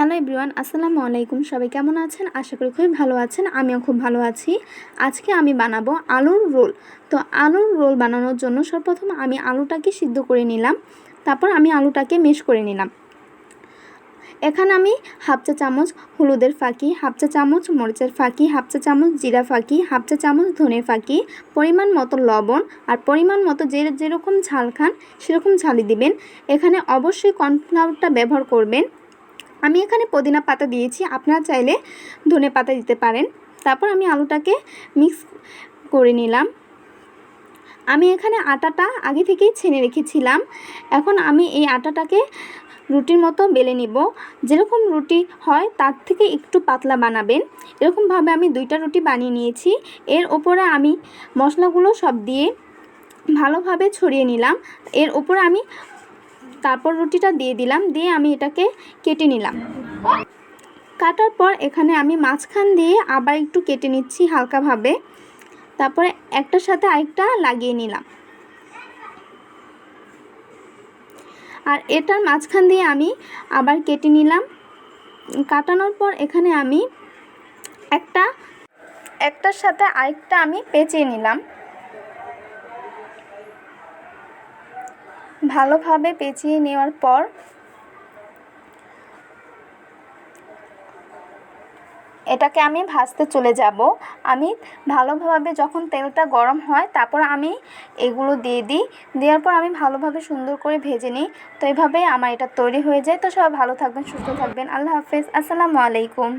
Hello everyone, আসসালামু আলাইকুম। সবাই কেমন আছেন? আশা করি খুবই ভালো আছেন। আমিও খুব ভালো আছি। আজকে আমি বানাবো আলুর রোল। তো আলুর রোল বানানোর জন্য সর্বপ্রথম আমি আলুটাকে সিদ্ধ করে নিলাম। তারপর আমি আলুটাকে মেশ করে নিলাম। এখানে আমি হাফ চা চামচ হলুদের ফাঁকি, হাফ চা চামচ মরিচের ফাঁকি, হাফ চা চামচ জিরা ফাঁকি, হাফ চা চামচ ধনে ফাঁকি, পরিমাণ মতো লবণ আর পরিমাণ মতো যে যেরকম ঝাল খান সেরকম ঝালই দিবেন। এখানে অবশ্যই কর্নফ্লাওয়ারটা ব্যবহার করবেন। আমি এখানে পুদিনা পাতা দিয়েছি। আপনারা চাইলে ধনে পাতা দিতে পারেন। তারপর আমি আলুটাকে মিক্স করে নিলাম। আমি এখানে আটাটা আগে থেকেই ছেনে রেখেছিলাম। এখন আমি এই আটাটাকে রুটির মতো বেলে নিব। যেরকম রুটি হয় তার থেকে একটু পাতলা বানাবেন। এরকমভাবে আমি দুইটা রুটি বানিয়ে নিয়েছি। এর ওপরে আমি মশলাগুলো সব দিয়ে ভালোভাবে ছড়িয়ে নিলাম। এর ওপরে আমি তারপর রুটিটা দিয়ে দিলাম, দিয়ে আমি এটাকে কেটে নিলাম। কাটার পর এখানে আমি মাঝখান দিয়ে আবার একটু কেটে নিচ্ছি হালকাভাবে। তারপরে একটার সাথে আরেকটা লাগিয়ে নিলাম। আর এটার মাঝখান দিয়ে আমি আবার কেটে নিলাম। কাটানোর পর এখানে আমি একটা, একটার সাথে আরেকটা আমি পেঁচিয়ে নিলাম। ভালোভাবে পেঁচিয়ে নেওয়ার পর এটাকে আমি ভাজতে চলে যাব। আমি ভালোভাবে যখন তেলটা গরম হয়, তারপর আমি এগুলো দিয়ে দিই। দেওয়ার পর আমি ভালোভাবে সুন্দর করে ভেজে নিই। তো এইভাবেই আমার এটা তৈরি হয়ে যায়। তো সবাই ভালো থাকবেন, সুস্থ থাকবেন। আল্লাহ হাফেজ। আসসালামু আলাইকুম।